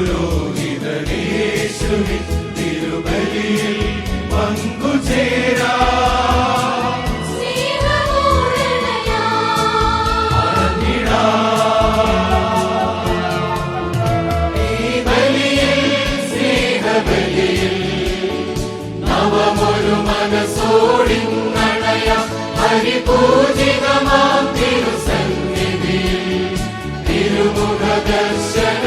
നിത്യപുരോഹിതനേശുവിൻ തിരുബലിയിൽ പങ്കുചേരാ മനസ്സോടിങ്ങണയ ഹരിപൂജിതമാം തിരുസന്നിധി തിരുമുഖ ദർശനം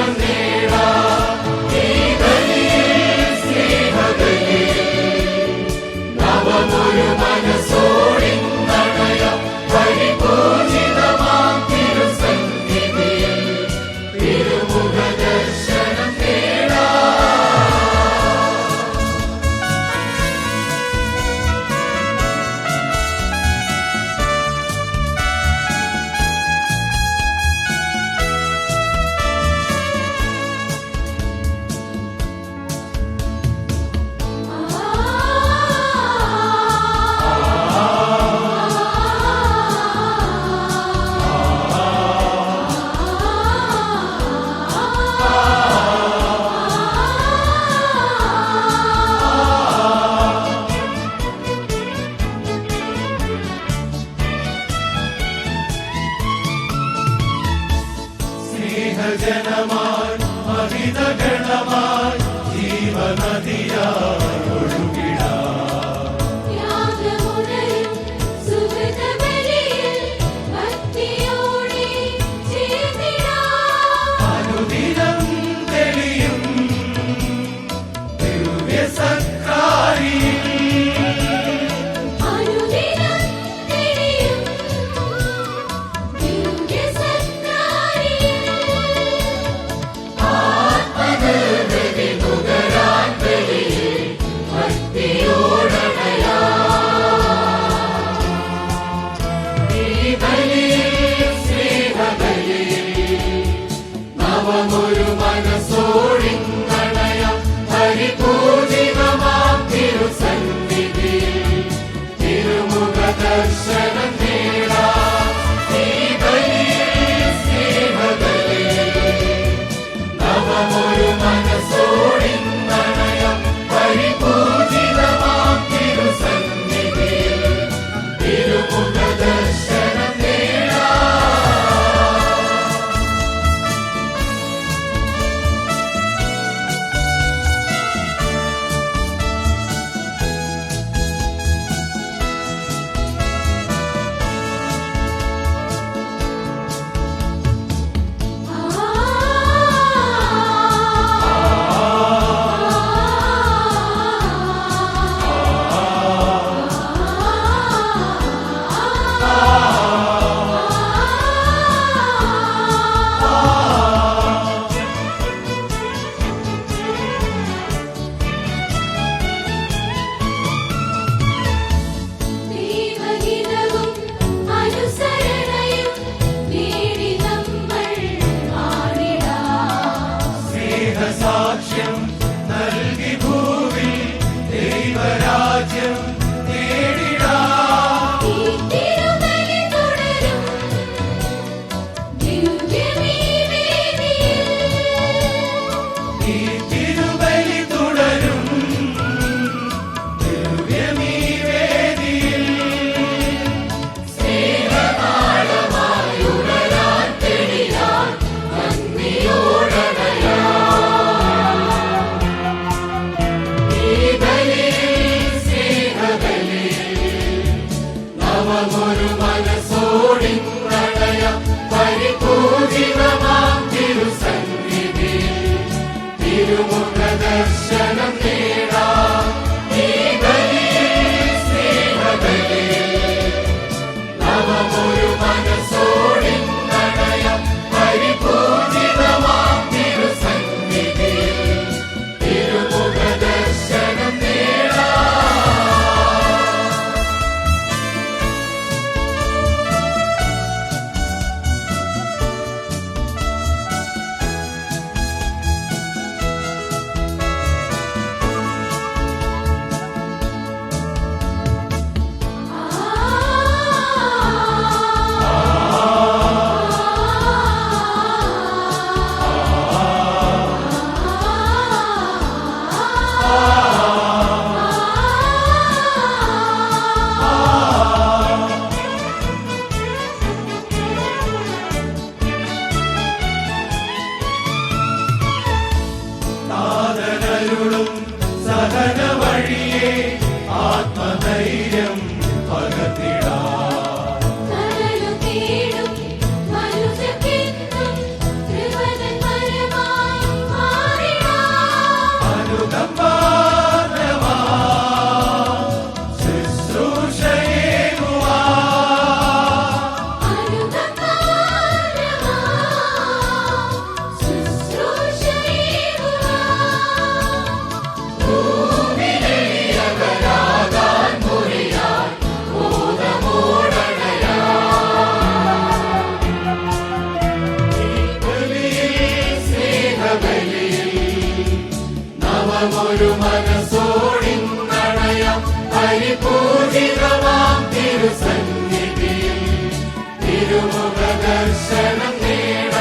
live.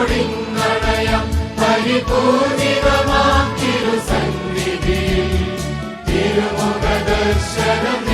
മൂടിങ്ങളയം പരിപൂർണിതമാം സന്നിധി തിരുമുഖ ദർശനം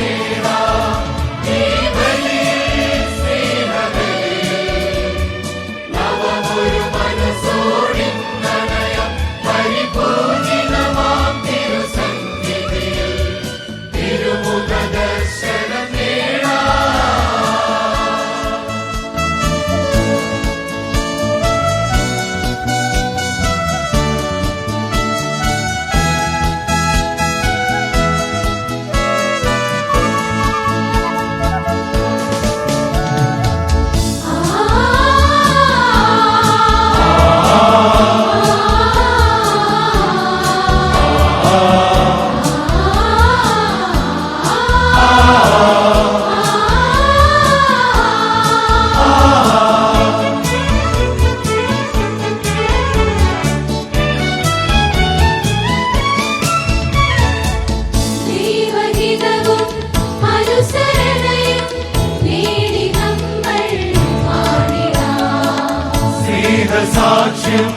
സാക്ഷ്യം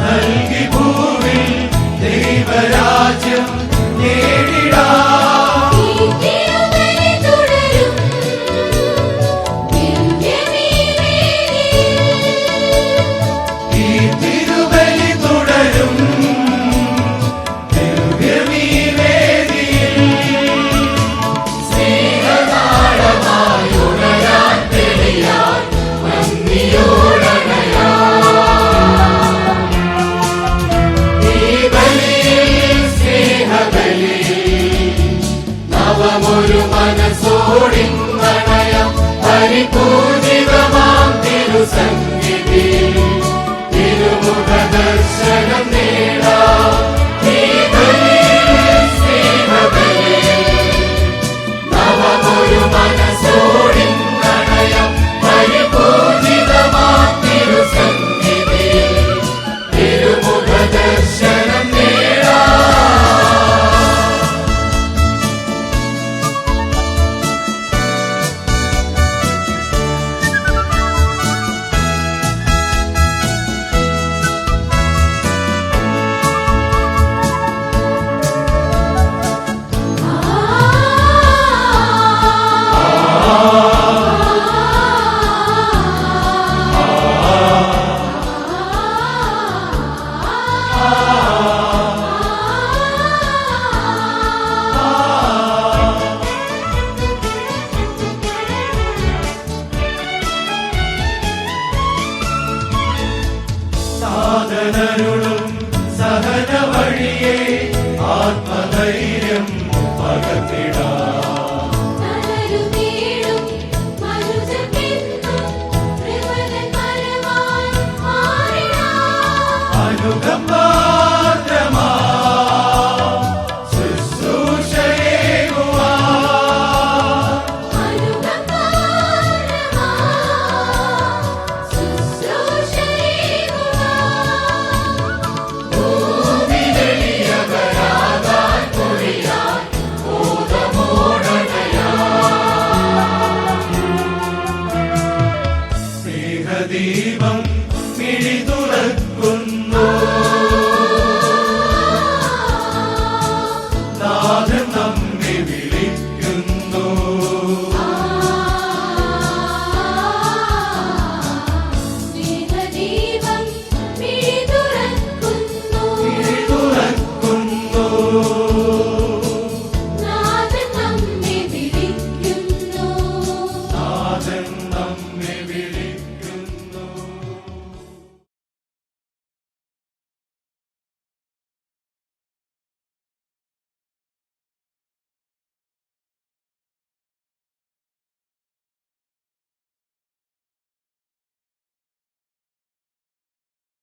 നൽകി ഭൂമി ദൈവരാജ്യം നേടിടാ and November. come.